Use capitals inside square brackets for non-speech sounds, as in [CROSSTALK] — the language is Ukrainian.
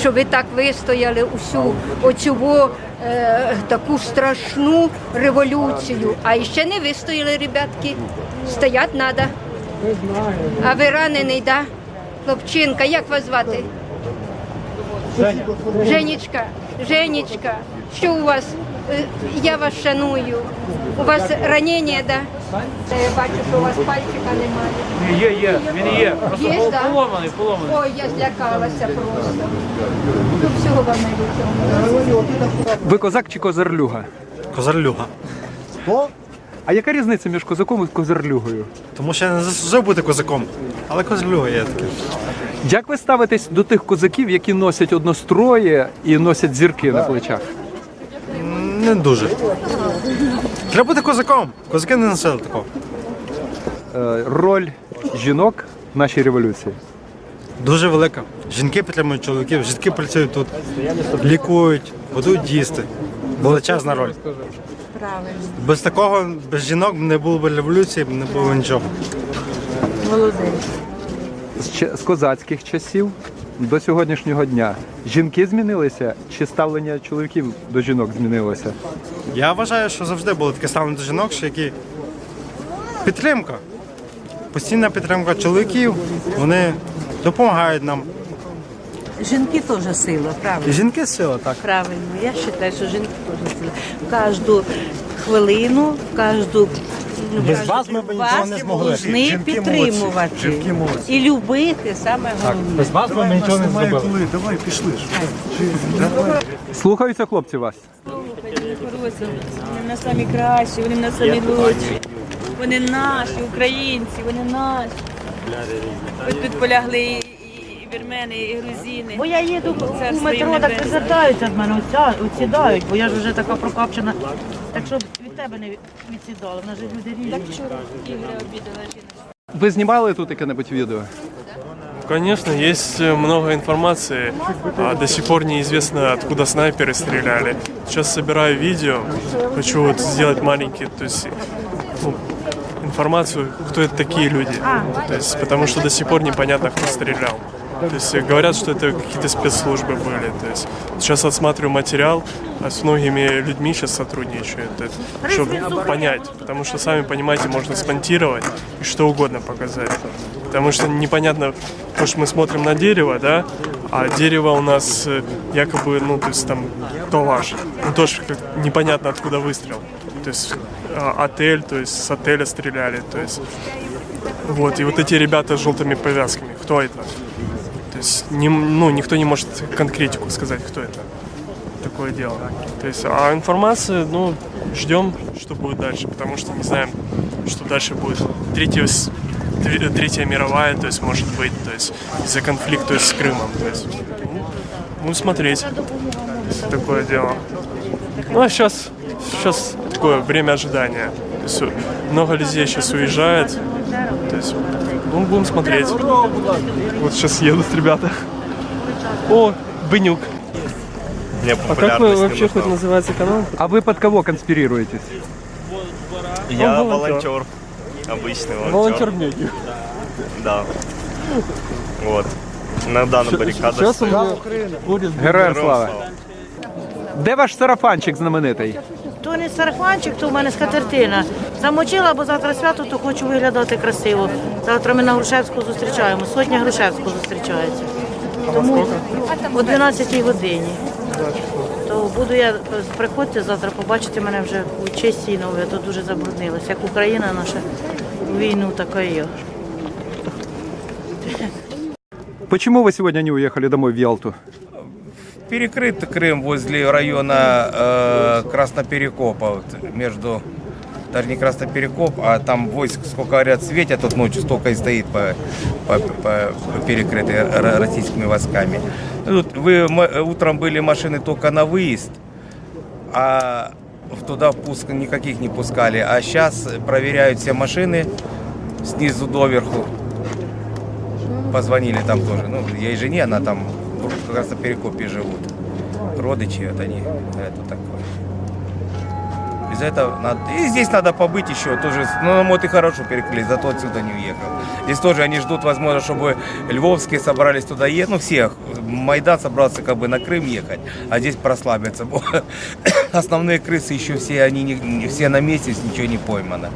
що ви так вистояли усю оцю е, таку страшну революцію. А ще не вистояли, ребятки. Стоять треба. А ви ранений, да? Хлопчинка, як вас звати? Женечка, Женечка, що у вас? Е, Я вас шаную. У вас ранення, да? Я бачу, що у вас пальчика немає. Є, є, він є. Просто Є, поломаний, поломаний. Ой, я злякалася просто. Ну, всього вам найлучшого. Ви козак чи козарлюга? Козарлюга. А яка різниця між козаком і козарлюгою? Тому що я не заслужив бути козаком. Але козарлюга є таке. Як ви ставитесь до тих козаків, які носять однострої і носять зірки на плечах? Не дуже. Треба бути козаком. Козаки не носили такого. Е, Роль жінок в нашій революції. Дуже велика. Жінки підтримують чоловіків, жінки працюють тут, лікують, будують їсти. Величезна роль. Правильно, Без такого, без жінок не було б революції, не було б нічого. молодець. З, ч- з козацьких часів до сьогоднішнього дня жінки змінилися чи ставлення чоловіків до жінок змінилося? Я вважаю, що завжди було таке ставлення до жінок, що які підтримка. Постійна підтримка чоловіків, вони допомагають нам. Жінки теж сила, правильно. жінки сила, так. Правильно. Я вважаю, що жінки теж сила. В кожну хвилину, в кожну ну, Без вас ми б нічого не змогли. повинні Жінки підтримувати. молодці. Жінки молодці. І любити саме головне. Без вас ми нічого не зробили. Давай пішли. Слухаються хлопці вас. Вони в нас самі кращі, вони в нас самі лучші. Вони наші, українці, вони наші. Ось тут полягли вірмени, і грузини. Бо я їду Царство у метро, їм так небесне. призертаються від мене, оця, оцідають, бо я ж вже така прокапчена. Так щоб від тебе не відсідали, в нас же люди різні. Ігри обідала жіночка. Ви знімали тут яке-небудь відео? Конечно, есть э, много информации. А до сих пор неизвестно, откуда снайперы стреляли. Сейчас собираю видео. Хочу вот сделать маленький, то есть ну, информацию, кто это такие люди. То есть, потому что до сих пор непонятно, кто стрелял. То есть э, говорят, что это какие-то спецслужбы были. То есть сейчас отсматриваю материал, а с многими людьми сейчас сотрудничаю, чтобы понять. Потому что, сами понимаете, можно спонтировать и что угодно показать. Потому что непонятно, потому что мы смотрим на дерево, да, а дерево у нас э, якобы, ну, то есть там, то ваше. Ну, тоже как непонятно, откуда выстрел. То есть а, отель, то есть с отеля стреляли, то есть вот, и вот эти ребята с желтыми повязками, кто это? То есть, не, ну, никто не может конкретику сказать, кто это. Такое дело. То есть, а информация, ну, ждем, что будет дальше, потому что не знаем, что дальше будет. Третья, третья мировая, то есть, может быть, то есть, из-за конфликта с Крымом. То есть, ну, смотреть. Такое дело. Ну, а сейчас, сейчас такое время ожидания. Есть, много людей сейчас уезжает. То есть, ну, будем смотреть. Вот сейчас едут ребята. О, Бенюк. А как вы вообще хоть называется канал? А ви під кого конспіруєтесь? Я волонтер. Обычный волонтер. Волонтер медиа. Да. Вот. Иногда на баррикадах Сейчас у стою. меня будет Героям Героям слава! Де ваш сарафанчик знаменитий? То не сарафанчик, то в мене скатертина. Замочила, бо завтра свято, то хочу виглядати красиво. Завтра ми на Грушевську зустрічаємо. Сотня Грушевську зустрічається. Тому о 12 годині. То буду я приходьте завтра, побачите мене вже у честі нові, а то дуже забруднилося. Як Україна наша війну така є. Почему вы сегодня не уехали домой в Ялту? Перекрыт Крым возле района э, Красноперекопа, вот между даже не Красноперекоп, а там войск, сколько говорят, светят тут ночью, столько и стоит по, по, по- по перекрытой российскими войсками. Тут вы утром были машины только на выезд, а туда впуск никаких не пускали. А сейчас проверяют все машины снизу доверху. Позвонили там тоже. Ну, я и жене, она там как раз на Перекопе живут. Родичи, вот они, это такое. Из-за этого надо... И здесь надо побыть еще тоже. Ну, вот и хорошо перекрыли, зато отсюда не уехал. Здесь тоже они ждут, возможно, чтобы львовские собрались туда ехать. Ну, всех. Майдан собрался как бы на Крым ехать, а здесь прослабиться. [COUGHS] Основные крысы еще все, они не- все на месте, ничего не поймано.